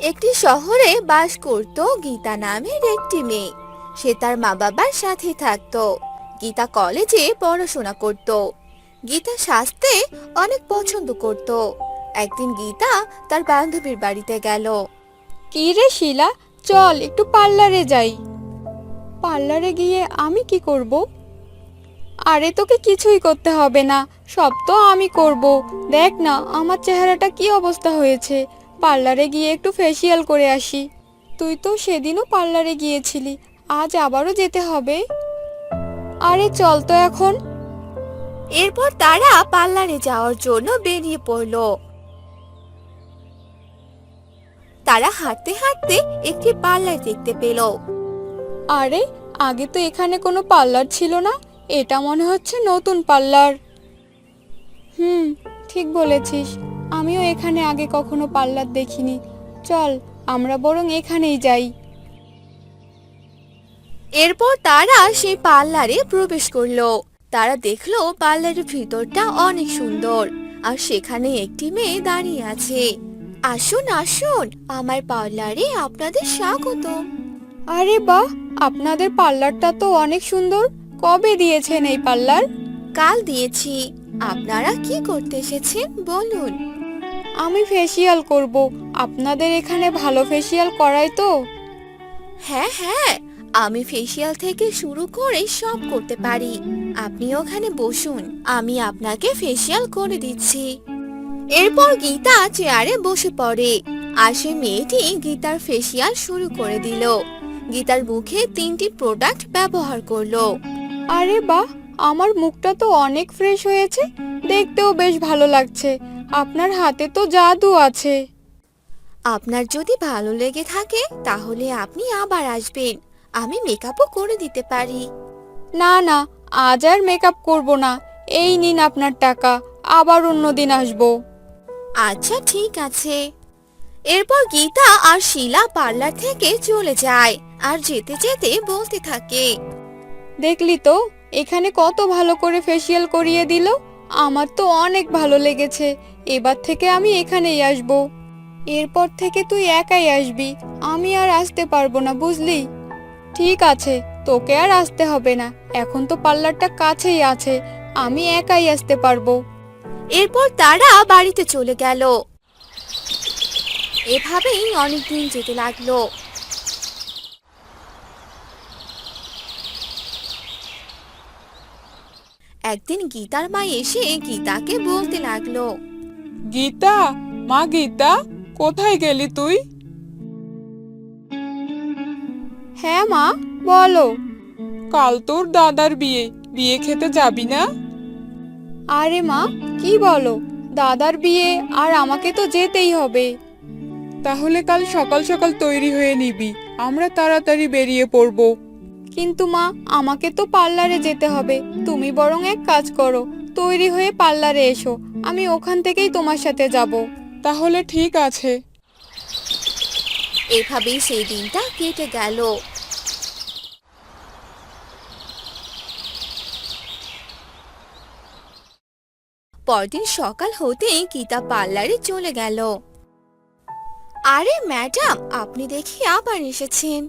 একটি শহরে বাস করত গীতা নামের একটি মেয়ে। সে তার মা বাবার সাথে থাকতো। গীতা কলেজে পড়াশোনা করত। গীতা সাজতে অনেক পছন্দ করত। একদিন গীতা তার বান্ধবীর বাড়িতে গেল। কি রে শিলা? চল, একটু পার্লারে যাই। পার্লারে গিয়ে আমি কি করব? আরে, তোকে কিছুই করতে হবে না। সব তো আমি করব। দেখ না, আমার চেহারাটা কি অবস্থা হয়েছে। পার্লারে গিয়ে একটু ফেসিয়াল করে আসি। তুই তো সেদিনও পার্লারে গিয়েছিলি আজ আবারও যেতে হবে। আরে চল তো এখন। এরপর তারা পার্লারে যাওয়ার জন্য বেরিয়ে পড়ল। তারা হাঁটতে হাঁটতে একটি পার্লার দেখতে পেল। আরে আগে তো এখানে কোনো পার্লার ছিল না এটা মনে হচ্ছে নতুন পার্লার। হুম ঠিক বলেছিস। আমিও এখানে আগে কখনো পার্লার দেখিনি। চল আমরা বরং এখানেই যাই। এরপর তারা সেই পার্লারে প্রবেশ করল। তারা দেখল পার্লারের ভিতরটা অনেক সুন্দর আর সেখানে একটি মেয়ে দাঁড়িয়ে আছে। আসুন আসুন আমার পার্লারে আপনাদের স্বাগত। আরে বাহ আপনাদের পার্লারটা তো অনেক সুন্দর। কবে দিয়েছেন এই পার্লার কাল দিয়েছি। আপনারা কি করতে এসেছেন বলুন। আমি ফেসিয়াল করব। আপনাদের এখানে ভালো ফেসিয়াল করায় তো। হ্যাঁ হ্যাঁ আমি ফেসিয়াল থেকে শুরু করে সব করতে পারি। আপনি ওখানে বসুন আমি আপনাকে ফেসিয়াল করে দিচ্ছি। এরপর গীতা চেয়ারে বসে পড়ে আর সে মেয়েটি গীতার ফেসিয়াল শুরু করে দিল। গীতার মুখে তিনটি প্রোডাক্ট ব্যবহার করল। আরে বাহ আমার মুখটা তো অনেক ফ্রেশ হয়েছে। দেখতেও বেশ ভালো লাগছে। আপনার হাতে তো জাদু আছে। আপনার যদি ভালো লেগে থাকে তাহলে আপনি আবার আসবেন। আমি মেকআপও করে দিতে পারি। না না আজ আর মেকআপ করব না। এই নিন আপনার টাকা আবার অন্যদিন আসব। আচ্ছা ঠিক আছে। এরপর গীতা আর শিলা পার্লার থেকে চলে যায় আর যেতে যেতে বলতে থাকে দেখলি তো এখানে কত ভালো করে ফেসিয়াল করিয়ে দিল। আমার তো অনেক ভালো লেগেছে। এবার থেকে আমি এখানেই আসব। এরপর থেকে তুই একাই আসবি। আমি আর আসতে পারব না, বুঝলি? ঠিক আছে, তোকে আর আসতে হবে না। এখন তো পার্লারটা কাছেই আছে। আমি একাই আসতে পারব। এরপর তারা বাড়িতে চলে গেল। এভাবেই অনেকদিন যেতে লাগল। একদিন গীতার মা এসে গীতাকে বলতে লাগল গীতা মা গীতা কোথায় গেলি তুই? হ্যাঁ মা বলো। কাল তোর দাদার বিয়ে বিয়ে খেতে যাবি না? আরে মা কি বলো? দাদার বিয়ে আর আমাকে তো যেতেই হবে। তাহলে কাল সকাল সকাল তৈরি হয়ে নিবি আমরা তাড়াতাড়ি বেরিয়ে পড়ব। কিন্তু মা আমাকে তো পার্লারে যেতে হবে। তুমি বরং এক কাজ করো তৈরি হয়ে পার্লারে এসো। আমি ওখান থেকেই তোমার সাথে যাব। তাহলে ঠিক আছে। এভাবেই সেই দিনটা কেটে গেল। পরদিন সকাল হতেই গীতা পার্লারে চলে গেল। আরে ম্যাডাম আপনি দেখি আবার এসেছেন।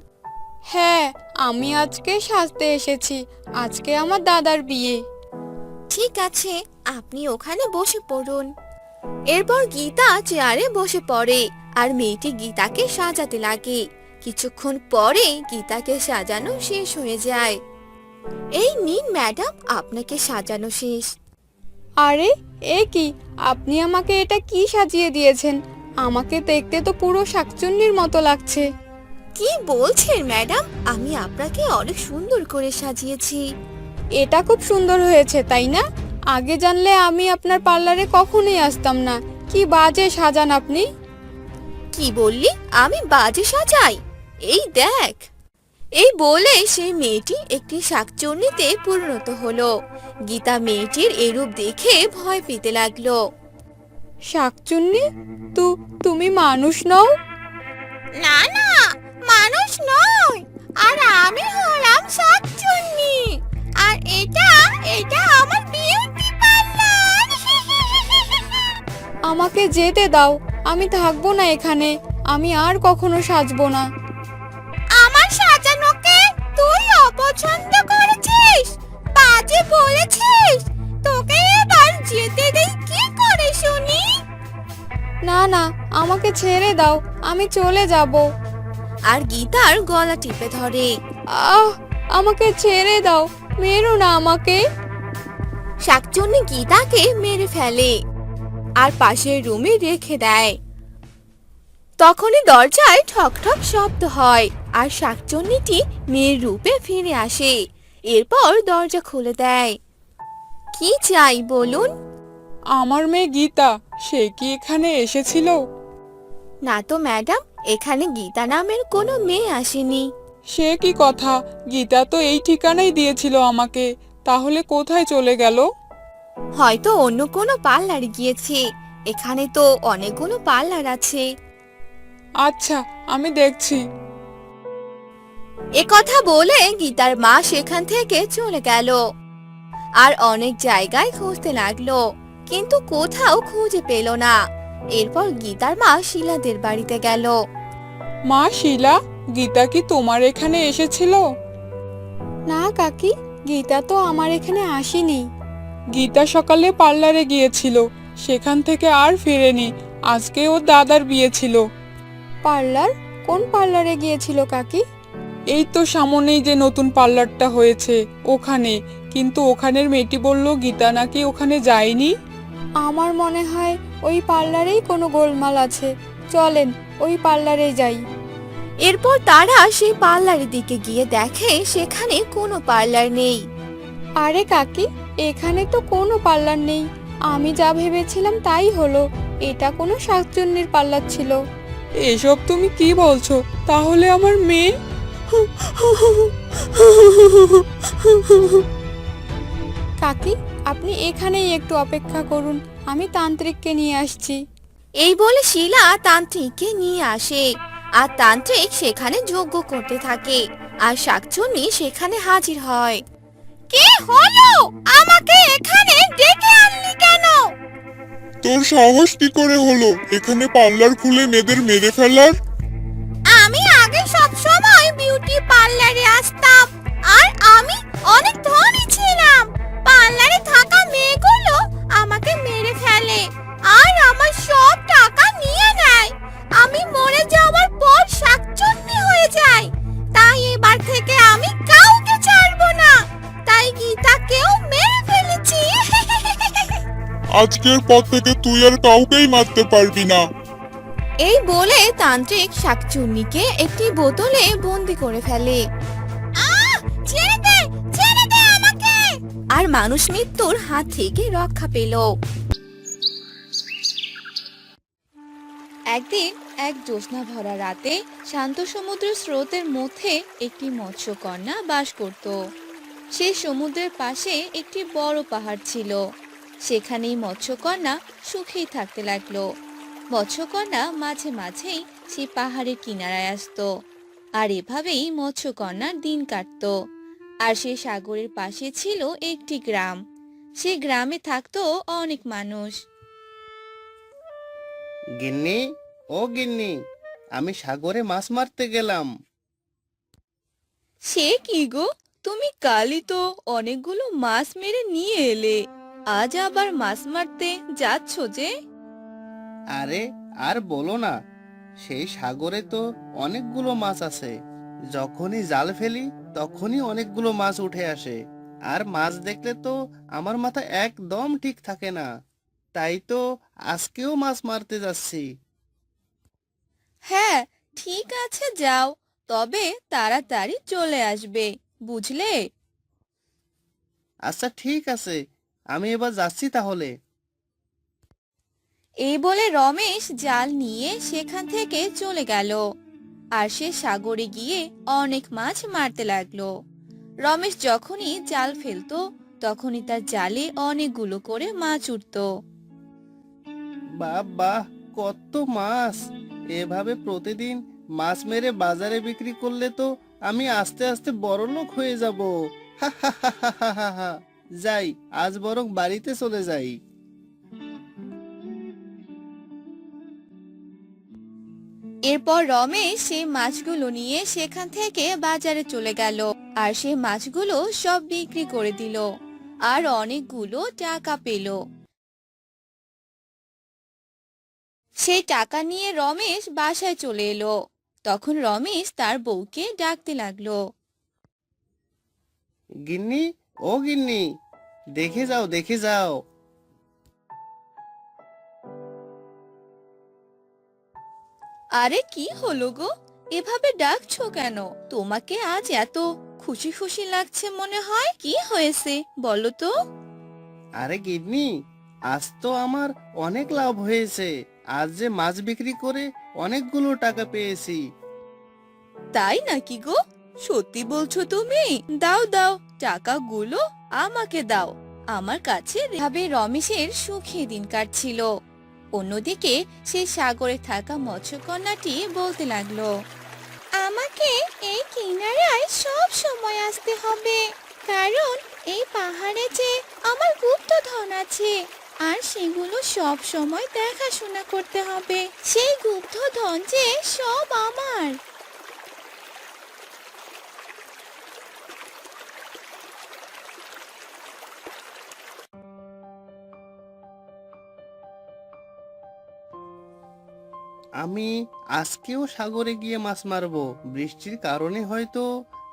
হ্যাঁ আমি আজকে সাজতে এসেছি। আজকে আমার দাদার বিয়ে। ঠিক আছে আপনি ওখানে বসে পড়ুন। এরপর গীতা চেয়ারে বসে পড়ে আর মেয়েটি গীতাকে সাজাতে লাগে। কিছুক্ষণ পরে গীতাকে সাজানো শেষ হয়ে যায়। এই নিন ম্যাডাম আপনাকে সাজানো শেষ। আরে এ কি? আপনি আমাকে এটা কি সাজিয়ে দিয়েছেন? আমাকে দেখতে তো পুরো শাকচুন্নির মতো লাগছে। কি বলছেন ম্যাডাম? আমি আপনাকে অনেক সুন্দর করে সাজিয়েছি। এটা খুব সুন্দর হয়েছে তাই না? আগে জানলে আমি আপনার পার্লারে কখনোই আসতাম না। কি বাজে সাজান আপনি। কি বললি? আমি বাজে সাজাই? এই দেখ। এই বলে সেই মেয়েটি একটি শাকচুন্নিতে পরিণত হলো। গীতা মেয়েটির এরূপ দেখে ভয় পেতে লাগল। শাকচুন্নি? তু তুমি মানুষ নও? না না মানুষ নয় আর আমি হলাম শাকচুন্নি। আর এটা এটা আমার বিউটি পার্লার। আমাকে যেতে দাও আমি থাকব না এখানে আমি আর কখনো সাজবো না। আমার সাজানোকে তুই অপছন্দ করেছিস? বাজে বলেছিস। তোকে এবার যেতে দেই কি করে শুনি? না না আমাকে ছেড়ে দাও আমি চলে যাব। আর গীতার গলা টিপে ধরে। আহ আমাকে ছেড়ে দাও মেরো না আমাকে। শাকচুন্নি গীতাকে মেরে ফেলে আর পাশের রুমে রেখে দেয়। তখনই দরজায় ঠক ঠক শব্দ হয় আর শাকচুন্নিটি মেয়ের রূপে ফিরে আসে। এরপর দরজা খুলে দেয়। কি চাই বলুন? আমার মেয়ে গীতা সে কি এখানে এসেছিল? না তো ম্যাডাম এখানে গীতা নামের কোনো মেয়ে আসেনি। সে কি কথা? গীতা তো এই ঠিকানাই দিয়েছিল আমাকে। তাহলে কোথায় চলে গেল? হয়তো অন্য কোনো পার্লারে গিয়েছে। এখানে তো অনেকগুলো পার্লার আছে। আচ্ছা আমি দেখছি। এ কথা বলে গীতার মা সেখান থেকে চলে গেল। আর অনেক জায়গায় খুঁজতে লাগল কিন্তু কোথাও খুঁজে পেল না। এরপর গীতার মা শিলাদের বাড়িতে গেল। মা শিলা গীতা কি তোমার এখানে এসেছিল? না কাকি গীতা তো আমার এখানে আসেনি। গীতা সকালে পার্লারে গিয়েছিল সেখান থেকে আর ফেরেনি আজকে ওর দাদার বিয়ে ছিল। পার্লার? কোন পার্লারে গিয়েছিল কাকি? এই তো সামনেই যে নতুন পার্লারটা হয়েছে ওখানে। কিন্তু ওখানের মেয়েটি বলল গীতা নাকি ওখানে যায়নি? আমার মনে হয় ওই পার্লারেই কোনো গোলমাল আছে। চলেন ওই পার্লারে যাই। এরপর তারা সেই পার্লারের দিকে গিয়ে দেখে সেখানে কোনো পার্লার নেই। আরে কাকি এখানে তো কোনো পার্লার নেই। আমি যা ভেবেছিলাম তাই হলো। এটা কোনো শাকচুন্নির পার্লার ছিল। এসব তুমি কি বলছো? তাহলে আমার মেয়ে? কাকি আপনি এখানেই একটু অপেক্ষা করুন আমি তান্ত্রিককে নিয়ে আসছি। এই বলে শিলা তান্ত্রিককে নিয়ে আসে আর তান্ত্রিক সেখানে যজ্ঞ করতে থাকে আর শাকচুন্নি সেখানে হাজির হয়। কি হলো? আমাকে এখানে ডেকে আনলি কেন? তোর সাহস কি করে হলো? এখানে পার্লার খুলে মেয়েদের মেরে ফেলার? আমি আগে সব সময় বিউটি পার্লারে আসতাম আর আমি অনেক ধনী ছিলাম। পার্লারে থাকা মেয়েগুলো আমাকে মেরে ফেলে। আর আমার সব টাকা নিয়ে নেয়। আমি মরে যাওয়ার পর শাকচুন্নি হয়ে যাই। তাই এবার থেকে আমি কাউকে ছাড়বো না। তাই গীতাকেও মেরে ফেলেছি। আজকের পর থেকে তুই আর কাউকেই মারতে পারবি না। এই বলে তান্ত্রিক শাকচুন্নিকে একটি বোতলে বন্দি করে ফেলে। দে ছেড়ে দে! আর মানুষ মৃত্যুর হাত থেকে রক্ষা পেল। একদিন এক জ্যোৎস্না ভরা রাতে শান্ত সমুদ্র স্রোতের মধ্যে একটি মৎস্যকন্যা বাস করত। সেই সমুদ্রের পাশে একটি বড় পাহাড় ছিল। সেখানেই মৎস্যকন্যা সুখেই থাকতে লাগল। মৎস্যকন্যা মাঝে মাঝেই সে পাহাড়ের কিনারায় আসতো। আর এভাবেই মৎস্যকন্যার দিন কাটতো। আর সেই সাগরের পাশে ছিল একটি গ্রাম। সেই গ্রামে থাকতো অনেক মানুষ। গিন্নি ও গিন্নি আমি সাগরে মাছ মারতে গেলাম। সে কি গো? তুমি কালই তো অনেকগুলো মাছ মেরে নিয়ে এলে। আজ আবার মাছ মারতে যাচ্ছ যে? আরে আর বলো না সেই সাগরে তো অনেকগুলো মাছ আছে। যখনই জাল ফেলি তখনই অনেকগুলো মাছ উঠে আসে। আর মাছ দেখলে তো আমার মাথা একদম ঠিক থাকে না। তাই তো আজকেও মাছ মারতে যাচ্ছি। হ্যাঁ ঠিক আছে যাও। তবে তাড়াতাড়ি চলে আসবে বুঝলে? আচ্ছা ঠিক আছে। আমি এবার যাচ্ছি তাহলে। এই বলে রমেশ জাল নিয়ে সেখান থেকে চলে গেল। আর সে সাগরে গিয়ে অনেক মাছ মারতে লাগল। রমেশ যখনই জাল ফেলতো, তখনই তার জালে অনেকগুলো করে মাছ উঠতো। বাহ কত মাছ! এভাবে প্রতিদিন মাছ মেরে বাজারে বিক্রি করলে তো আমি আস্তে আস্তে বড় লোক হয়ে যাব। যাই, আজ বরং বাড়িতে চলে যাই। এরপর রমেশ সেই মাছগুলো নিয়ে সেখান থেকে বাজারে চলে গেল। আর সেই মাছগুলো সব বিক্রি করে দিল। আর অনেকগুলো টাকা পেল। সেই টাকা নিয়ে রমেশ বাসায় চলে এলো। তখন রমেশ তার বউকে ডাকতে লাগল। গিন্নি, ও গিন্নি, দেখে যাও দেখে যাও। আরে কি হলো গো? এভাবে ডাকছো কেন? তোমাকে আজ এত খুশি খুশি লাগছে মনে হয়? কি হয়েছে? বলো তো। আরে গিন্নি আজ তো আমার অনেক লাভ হয়েছে। আজ যে মাছ বিক্রি করে অনেকগুলো টাকা পেয়েছি। তাই নাকি গো? সত্যি বলছো তুমি? দাও দাও টাকাগুলো আমাকে দাও। আমার কাছে ভাবে রমেশের সুখী দিন কাটছিল। অন্যদিকে সে সাগরে থাকা মৎস্যকন্যাটি বলতে লাগল, আমাকে এই কিনারায় সব সময় আসতে হবে, কারণ এই পাহাড়ে যে আমার গুপ্ত ধন আছে, আর সেগুলো সব সময় দেখাশোনা করতে হবে। সেই গুপ্ত ধন যে সব আমার। আমি আজকেও সাগরে গিয়ে মাছ মারবো। বৃষ্টির কারণে হয়তো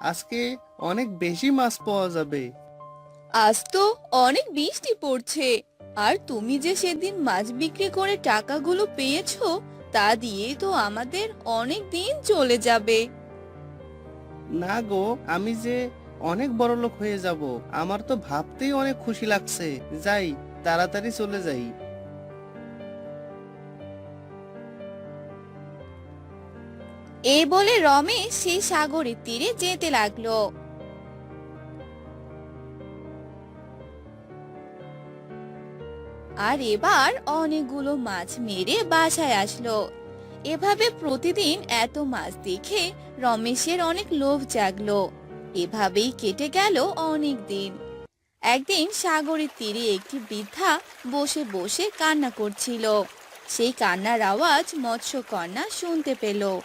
আজকে অনেক বেশি মাছ পাওয়া যাবে। আজ তো অনেক বৃষ্টি পড়ছে। আর তুমি যে সেদিন মাছ বিক্রি করে টাকাগুলো পেয়েছ তা দিয়ে তো আমাদের অনেক দিন চলে যাবে। না গো আমি যে অনেক বড় লোক হয়ে যাব আমার তো ভাবতেই অনেক খুশি লাগছে। যাই তাড়াতাড়ি চলে যাই। এই বলে রমেশ সেই সাগরের তীরে যেতে লাগল। আর এবার অনেকগুলো মাছ মেরে বাসায় আসলো। এভাবে প্রতিদিন এত মাছ দেখে রমেশের অনেক লোভ জাগলো। এভাবেই কেটে গেল অনেক দিন। একদিন সাগরের তীরে একটি বৃদ্ধা বসে বসে কান্না করছিল। সেই কান্নার আওয়াজ মৎস্যকন্যা শুনতে পেল।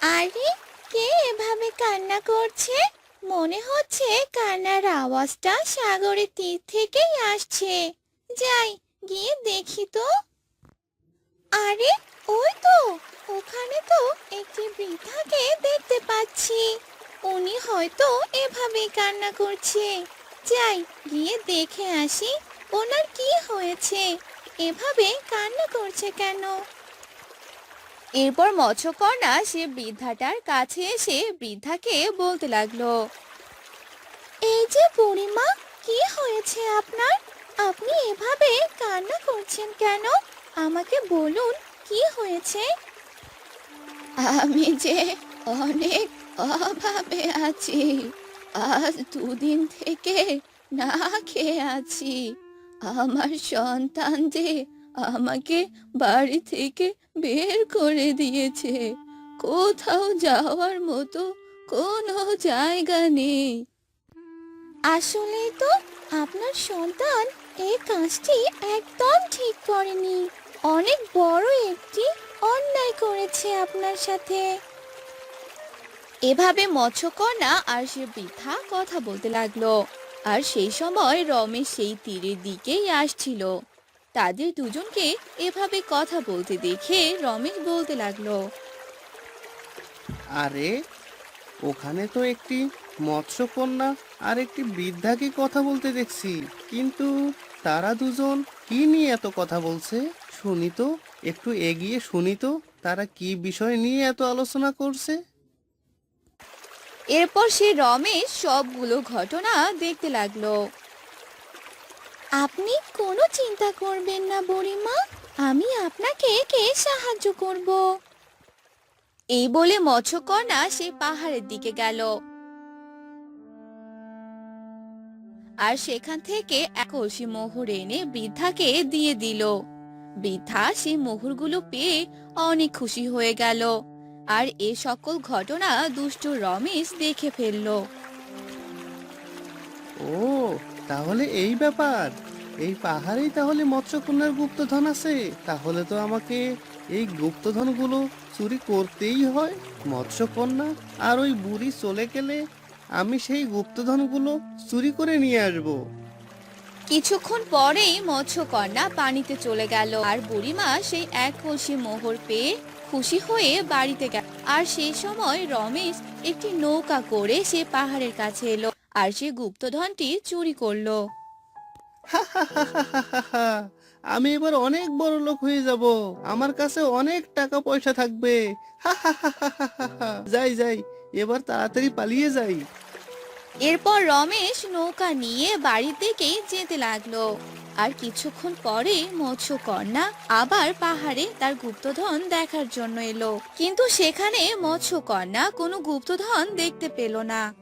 আরে, কে এভাবে কান্না করছে? মনে হচ্ছে কান্নার আওয়াজটা সাগরের তীর থেকেই আসছে। যাই, গিয়ে দেখি তো। আরে, ওই তো, ওখানে তো একটি বৃদ্ধাকে দেখতে পাচ্ছি। উনি হয়তো এভাবেই কান্না করছে। যাই, গিয়ে দেখে আসি। ওনার কি হয়েছে? এভাবে কান্না করছে কেন? এরপর মৎস্যকন্যা সে বৃদ্ধাটার কাছে এসে বৃদ্ধাকে বলতে লাগল, এই যে বুড়িমা, কি হয়েছে আপনার? আপনি এভাবে কান্না করছেন কেন? আমাকে বলুন, কি হয়েছে? আমি যে অনেক অভাবে আছি, আজ দুদিন থেকে না খেয়ে আছি। আমার সন্তান যে আমাকে বাড়ি থেকে বের করে দিয়েছে কোথাও যাওয়ার মতো কোনো জায়গা নেই। আসলে তো আপনার সন্তান এই কাজটি একদম ঠিক করেনি। অনেক বড় একটি অন্যায় করেছে আপনার সাথে। এভাবে মৎস্যকন্যা আর সে বৃথা কথা বলতে লাগল। আর সেই সময় রমেশ সেই তীরের দিকেই আসছিল। তাদের দুজনকে এভাবে কথা বলতে দেখে রমেশ বলতে লাগল, আরে, ওখানে তো একটি মৎস্যকন্যা আর একটি বৃদ্ধাকে কথা বলতে দেখছি, কিন্তু তারা দুজন কি নিয়ে এত কথা বলছে? শুনি তো, একটু এগিয়ে শুনি তো, তারা কি বিষয় নিয়ে এত আলোচনা করছে? এরপর সে রমেশ সবগুলো ঘটনা দেখতে লাগল। আপনি কোনো চিন্তা করবেন না বুড়িমা, আমি আপনাকে কে সাহায্য করব। এই বলে মৎস্যকন্যা সে পাহাড়ের দিকে গেল। আর সেখান থেকে এক কলসি মোহর এনে বৃদ্ধাকে দিয়ে দিল। বৃদ্ধা সেই মোহরগুলো পেয়ে অনেক খুশি হয়ে গেল। আর এ সকল ঘটনা দুষ্ট রমেশ দেখে ফেলল। ও তাহলে এই ব্যাপার। এই পাহাড়েই তাহলে মৎস্যকন্যার গুপ্তধন আছে। তাহলে তো আমাকে এই গুপ্তধনগুলো চুরি করতেই হয় মৎস্যকন্যা। আর ওই বুড়ি চলে গেলে আমি সেই গুপ্তধনগুলো চুরি করে নিয়ে আসব। কিছুক্ষণ পরেই মৎস্যকন্যা পানিতে চলে গেল। আর বুড়িমা সেই এক কলসি মোহর পেয়ে খুশি হয়ে বাড়িতে গেল। আর সেই সময় রমেশ একটি নৌকা করে সে পাহাড়ের কাছে এলো আর সে গুপ্তধনটি চুরি করল। আমি এবার অনেক বড় লোক হয়ে যাব। আমার কাছে অনেক টাকা পয়সা থাকবে। যাই যাই, এবার তাড়াতাড়ি পালিয়ে যাই। এরপর রমেশ নৌকা নিয়ে বাড়ির দিকেই যেতে লাগল। আর কিছুক্ষণ পরে মৎস্যকন্যা আবার পাহাড়ে তার গুপ্তধন দেখার জন্য এলো। কিন্তু সেখানে মৎস্যকন্যা কোনো গুপ্তধন দেখতে পেল না।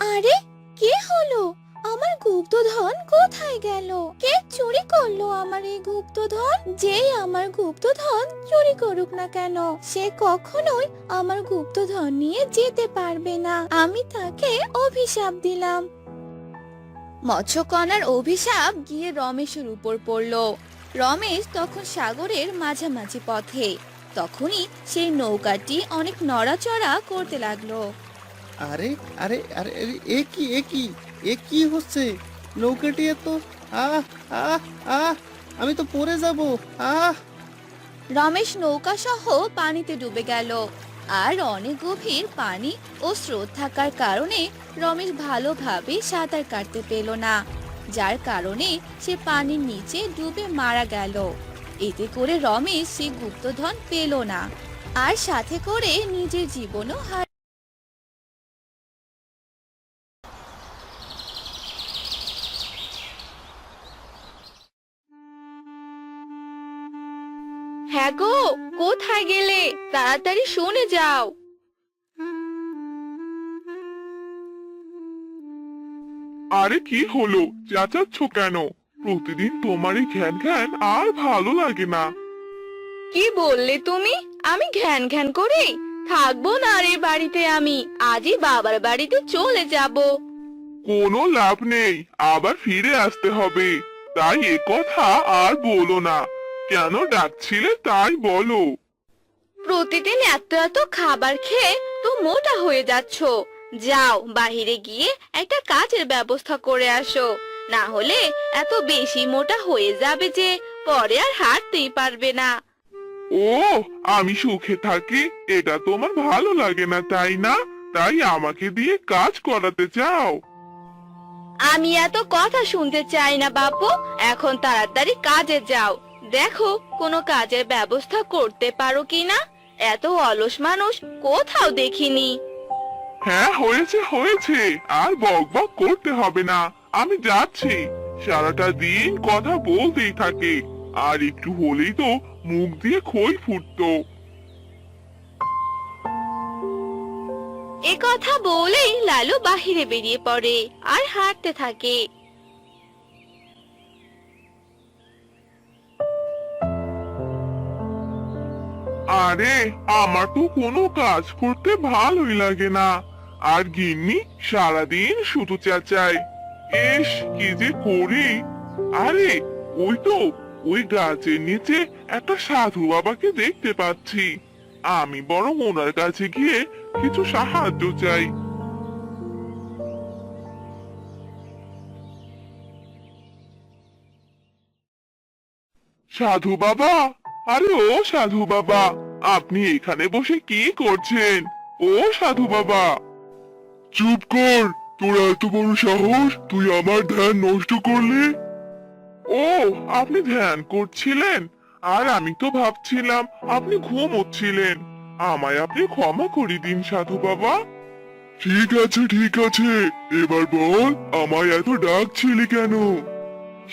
আরে, কে হলো? আমার গুপ্তধন কোথায় গেল? কে চুরি করল আমার এই গুপ্তধন? যেই আমার গুপ্তধন চুরি করুক না কেন? সে কখনোই আমার গুপ্তধন নিয়ে যেতে পারবে না। আমি তাকে অভিশাপ দিলাম। মৎস্যকন্যার অভিশাপ গিয়ে রমেশের উপর পড়ল। রমেশ তখন সাগরের মাঝামাঝি পথে। তখনই সেই নৌকাটি অনেক নড়াচড়া করতে লাগল। আরে আরে আরে, এ কি এ কি এ কি হচ্ছে? নৌকাটি এত আমি তো পড়ে যাব। আহ। রমেশ নৌকা সহ পানিতে ডুবে গেল। আর অনেক গভীর পানি ও স্রোত থাকার কারণে রমেশ ভালোভাবে সাঁতার কাটতে পেল না, যার কারণে সে পানির নিচে ডুবে মারা গেল। এতে করে রমেশ সে গুপ্তধন পেল না, আর সাথে করে নিজের জীবনও হার শুনে যাও। আরে কি হলো? চেঁচাচ্ছ কেন? প্রতিদিন তোমারই ঘ্যান ঘ্যান আর ভালো লাগে না। কি বললে তুমি? আমি ঘ্যান ঘ্যান করি থাকব না রে বাড়িতে আমি। আজই বাবার বাড়িতে চলে যাব। কোনো লাভ নেই আবার ফিরে আসতে হবে। তাই এ কথা আর বলো না। কেন ডাকছিলে তাই বলো। প্রতিদিন এত এত খাবার খেয়ে তো মোটা হয়ে যাচ্ছ। যাও বাহিরে গিয়ে একটা কাজের ব্যবস্থা করে আসো। না হলে এত বেশি মোটা হয়ে যাবে যে পরে আর হাঁটতেই পারবে না। ও আমি সুখে থাকি এটা তোমার ভালো লাগে না তাই না? তাই আমাকে দিয়ে কাজ করাতে চাও। আমি এত কথা শুনতে চাই না বাপু এখন তাড়াতাড়ি কাজে যাও। দেখো কোনো কাজের ব্যবস্থা করতে পারো কিনা? এত অলস মানুষ কোথাও দেখিনি। হ্যাঁ হয়েছে হয়েছে। আর বক বক করতে হবে না। আমি যাচ্ছি। সারাটা দিন কথা বলতেই থাকে। আর একটু হলেই তো মুখ দিয়ে খই ফুটতো। এ কথা বলেই লালু বাহিরে বেরিয়ে পড়ে আর হাঁটতে থাকে। আরে, আমার তো কোনো কাজ করতে ভালোই লাগে না। আর গিন্নি, সারাদিন শুধু চেঁচায়। এস, কি যে করি? আরে, ওই তো, ওই গাছের নিচে একটা সাধু বাবাকে দেখতে পাচ্ছি। আমি বরং ওনার কাছে গিয়ে কিছু সাহায্য চাই। সাধু বাবা? আরে ও সাধু বাবা! আপনি এখানে বসে কি করছেন? ও সাধু বাবা। চুপ কর, তোর এত বড় সাহস, তুই আমার ধ্যান নষ্ট করলি। ও, আপনি ধ্যান করছিলেন? আর আমি তো ভাবছিলাম আপনি ঘুমোচ্ছিলেন আমায় আপনি ক্ষমা করে দিন, সাধু বাবা। ঠিক আছে ঠিক আছে। এবার বল, আমায় এত ডাকছিলি কেন?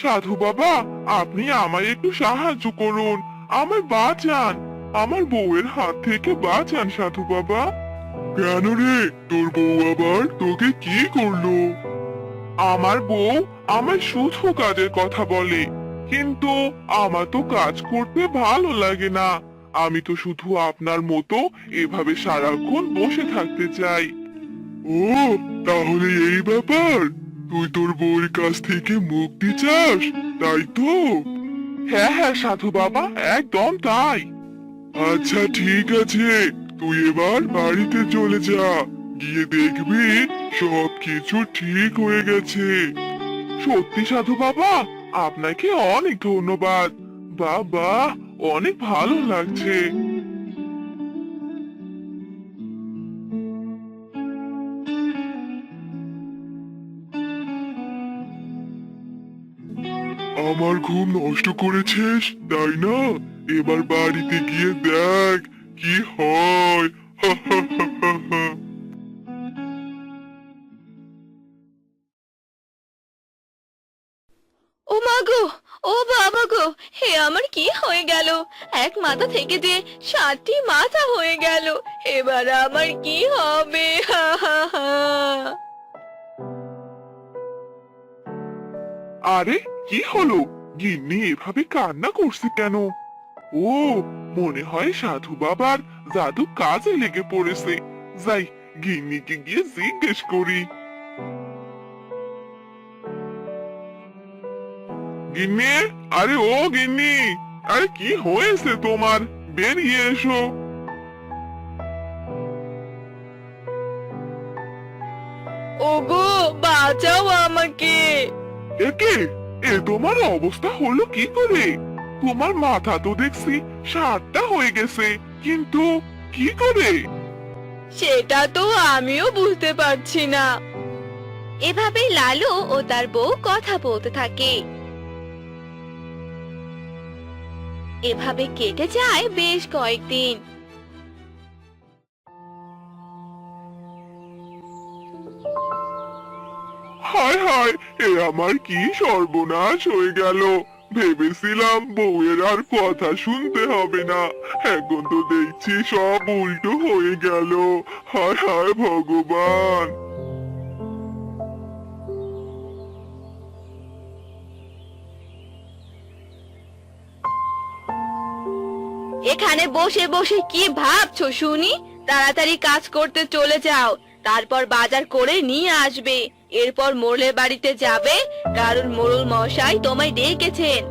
সাধু বাবা, আপনি আমায় একটু সাহায্য করুন। আমায় বাঁচান। আমার বউয়ের হাত থেকে বাঁচান, সাধু বাবা। কেন রে? তোর বউ আবার তোকে কি করল? আমার বউ আমার শুধু কাজের কথা বলে, কিন্তু আমার তো কাজ করতে ভালো লাগে না। আমি তো শুধু আপনার মতো এভাবে সারাক্ষণ বসে থাকতে চাই। ও, তাহলে এই ব্যাপার? তুই তোর বউয়ের কাছ থেকে মুক্তি চাস, তাই তো? হ্যাঁ হ্যাঁ সাধু বাবা, একদম তাই। আচ্ছা ঠিক আছে। তুই এবার বাড়িতে চলে যা। গিয়ে দেখবি সব কিছু ঠিক হয়ে গেছে। সত্যি সাধু বাবা, আপনাকে অনেক ধন্যবাদ। বাবা, অনেক ভালো লাগছে। আমার ঘুম নষ্ট করেছিস, তাই না? এবার বাড়িতে গিয়ে দেখ কি হয়। ও মা গো ও বাবা গো হে আমার কি হয়ে গেল? এক মাথা থেকে যে সাতটি মাথা হয়ে গেল এবার আমার কি হবে? হা হা হা। আরে কি হলো? গিন্নি এভাবে কান্না করছে কেন? ও মনে হয় সাধু বাবার জাদু কাজে লেগে পড়েছে। যাই গিন্নিকে গিয়ে জিজ্ঞেস করি। গিন্নি আরে ও গিন্নি আরে কি হয়েছে তোমার? বেরিয়ে এসো। ওগো বাঁচাও আমাকে। একে এ তোমার অবস্থা হলো কি করে? তোমার মাথা তো দেখছি সাতটা হয়ে গেছে কিন্তু কি করে? সেটা তো আমিও বুঝতে পারছি না। এভাবেই লালু ও তার বউ কথা বলতে থাকে। এভাবে কেটে যায় বেশ কয়েকদিন। হায় হায় এ আমার কি সর্বনাশ হয়ে গেল। ভেবেছিলাম বউয়ের আর কথা শুনতে হবে না। এখন তো দেখছি সব উল্টো হয়ে গেল। হায় হায় ভগবান। এখানে বসে বসে কি ভাবছ, শুনি? তাড়াতাড়ি কাজ করতে চলে যাও, তারপর বাজার করে নিয়ে আসবে। এরপর মোড়লের বাড়িতে যাবে? কারণ মোরল মশাই তোমায় ডেকেছেন।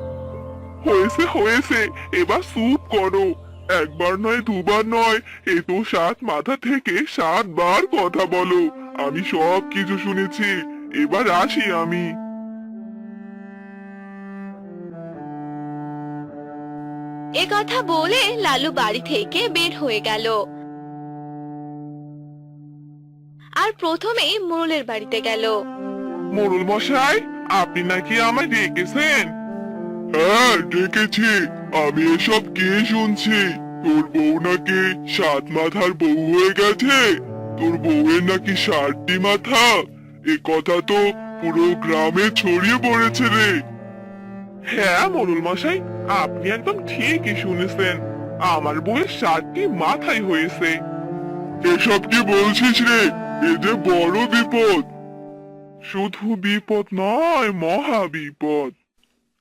হয়েছে হয়েছে। এবার চুপ করো। একবার নয় দুবার নয়। এ তো সাত মাথা থেকে সাতবার কথা বলো। আমি সব কিছু শুনেছি। এবার আসি আমি। এ কথা বলে লালু বাড়ি থেকে বের হয়ে গেল। আর প্রথমে মোড়লের বাড়িতে গেল। মোরুল মশাই, আপনি নাকি আমায় ডেকেছেন? হ্যাঁ ডেকেছি। আমি এসব কে শুনছি? তোর বউ নাকি সাত মাথার বউ হয়ে গেছে? তোর বউয়ের নাকি ষাটটি মাথা? এ কথা তো পুরো গ্রামে ছড়িয়ে পড়েছে রে। হ্যাঁ মোরুল মশাই, আপনি একদম ঠিকই শুনেছেন। আমার বউয়ের ষাটটি মাথাই হয়েছে। এসব কি বলছিস রে? এ বড় বিপদ। শুধু বিপদ নয়, মহা বিপদ।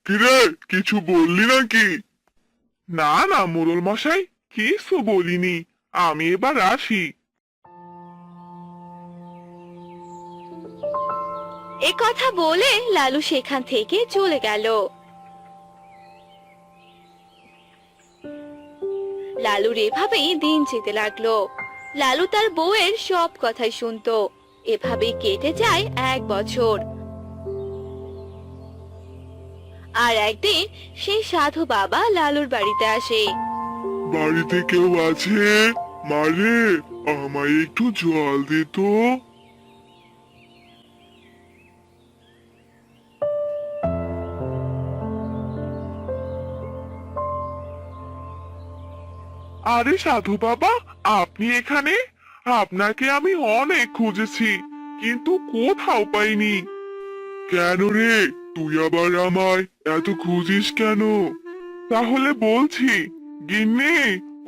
কিরে, কিছু বললি নাকি? না না মোরল মশাই, কিছু বলিনি। আমি এবার আসি। এ কথা বলে লালু সেখান থেকে চলে গেল। লালুর এভাবেই দিন যেতে লাগল। লালু তার বউয়ের সব কথাই শুনত। এভাবে কেটে যায় এক বছর। আর একদিন সেই সাধু বাবা লালুর বাড়িতে আসে। বাড়িতে কেউ আছে? মারে, আমায় একটু জল দে আরে সাধু বাবা, আপনি এখানে? আপনাকে আমি অনেক খুঁজেছি, কিন্তু কোথাও পাইনি। কেন রে? তুই আবার আমায় এত খুঁজিস কেন? তাহলে বলছি, গিন্নি,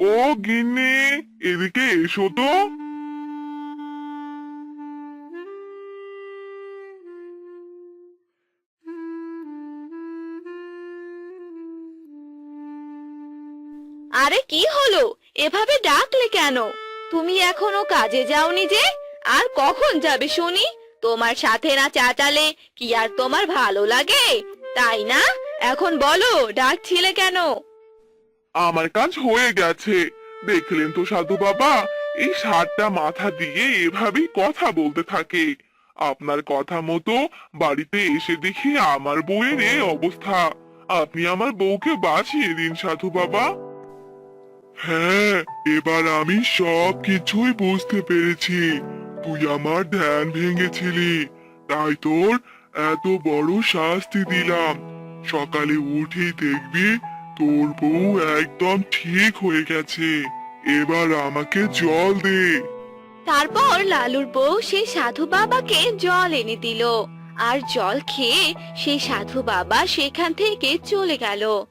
ও গিন্নি, এদিকে এসো তো। আরে কি হলো? এভাবে ডাকলে কেন? তুমি এখনও কাজে যাওনি যে? আর কখন যাবে শুনি? তোমার সাথে না চাচালে কি আর তোমার ভালো লাগে? তাই না? এখন বলো, ডাকছিলে কেন? আমার কাজ হয়ে গেছে। দেখলেন তো সাধু বাবা, এই ষাটটা মাথা দিয়ে এভাবেই কথা বলতে থাকে। আপনার কথা মতো বাড়িতে এসে দেখি আমার বউয়ের এই অবস্থা। আপনি আমার বউকে বাঁচিয়ে দিন, সাধু বাবা। হ্যাঁ এবার আমি সব কিছুই বুঝতে পেরেছি। তুই আমার ধ্যান ভেঙেছিলি, তাই তোর এত বড় শাস্তি দিলাম। সকালে উঠেই দেখবি তোর বউ একদম ঠিক হয়ে গেছে। এবার আমাকে জল দে। তারপর লালুর বউ সেই সাধু বাবাকে জল এনে দিল। আর জল খেয়ে সেই সাধু বাবা সেখান থেকে চলে গেল।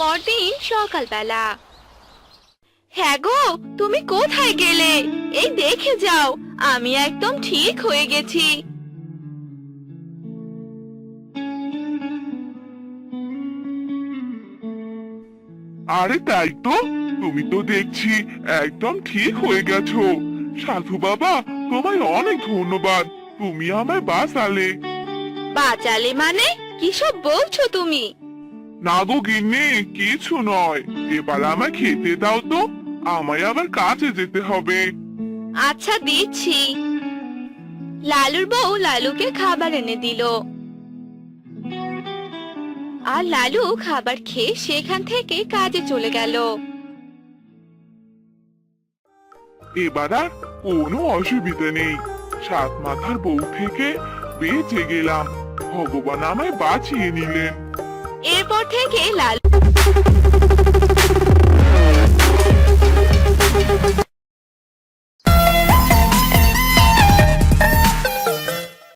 পরদিন সকালবেলা। হ্যাঁ গো তুমি কোথায় গেলে? এই দেখে যাও আমি একদম ঠিক হয়ে গেছি। আরে তাই তো তুমি তো দেখছি একদম ঠিক হয়ে গেছো। সাধু বাবা তোমায় অনেক ধন্যবাদ তুমি আমায় বাঁচালে। বাঁচালে মানে? কিসব বলছো তুমি? না গো গিন্নি কিছু নয়। এবার আমায় খেতে দাও তো। আমায় আবার কাজে যেতে হবে। আচ্ছা দিচ্ছি। লালুর বউ লালুকে খাবার এনে দিল। আর লালু খাবার খেয়ে সেখান থেকে কাজে চলে গেল। এবার আর কোনো অসুবিধা নেই। সাত মাথার বউ থেকে বেঁচে গেলাম। ভগবান আমায় বাঁচিয়ে নিলেন। এরপর থেকে লাল